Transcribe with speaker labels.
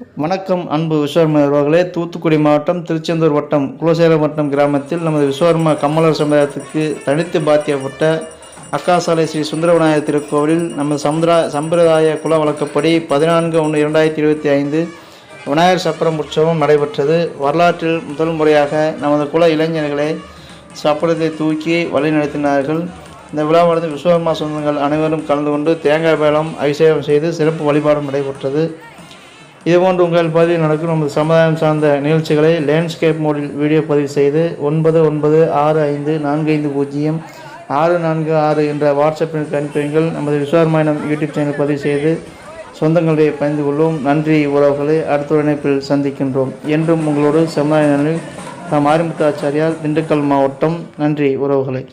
Speaker 1: வணக்கம் அன்பு விஸ்வர்மா அவர்களே. தூத்துக்குடி மாவட்டம் திருச்செந்தூர் வட்டம் குலசேகரம் வட்டம் கிராமத்தில் நமது விஸ்வர்மா கம்மலர் சமுதாயத்துக்கு தனித்து பாத்தியப்பட்ட அக்காசாலை ஸ்ரீ சுந்தர விநாயகர் திருக்கோவிலில் நமது சமுதாய சம்பிரதாய குல வழக்கப்படி பதினான்கு ஒன்று இரண்டாயிரத்தி இருபத்தி ஐந்து விநாயகர் சப்பரம் உற்சவம் நடைபெற்றது. வரலாற்றில் முதல் முறையாக நமது குல இளைஞர்களை சப்பரத்தை தூக்கி வழிநடத்தினார்கள் இந்த விழாவானது விஸ்வகர்மா சொந்தங்கள் அனைவரும் கலந்து கொண்டு தேங்காய் வேலம் அபிஷேகம் செய்து சிறப்பு வழிபாடும் நடைபெற்றது. இதுபோன்று உங்கள் பகுதியில் நடக்கும் நமது சமுதாயம் சார்ந்த நிகழ்ச்சிகளை லேண்ட்ஸ்கேப் மோடில் வீடியோ பதிவு செய்து ஒன்பது ஒன்பது ஆறு ஐந்து நான்கு ஐந்து பூஜ்ஜியம் ஆறு நான்கு ஆறு என்ற வாட்ஸ்அப் எண்ணுக்கு அனுப்புவீங்கள் நமது விஸ்வகர்மாயினம் யூடியூப் சேனல் பதிவு செய்து சொந்தங்களை பயந்து கொள்வோம். நன்றி உறவுகளை அடுத்த இணைப்பில் சந்திக்கின்றோம். என்றும் உங்களோடு சமுதாய நலனில் நாம் ஆரம்பித்த ஆச்சாரியார் திண்டுக்கல் மாவட்டம். நன்றி உறவுகளை.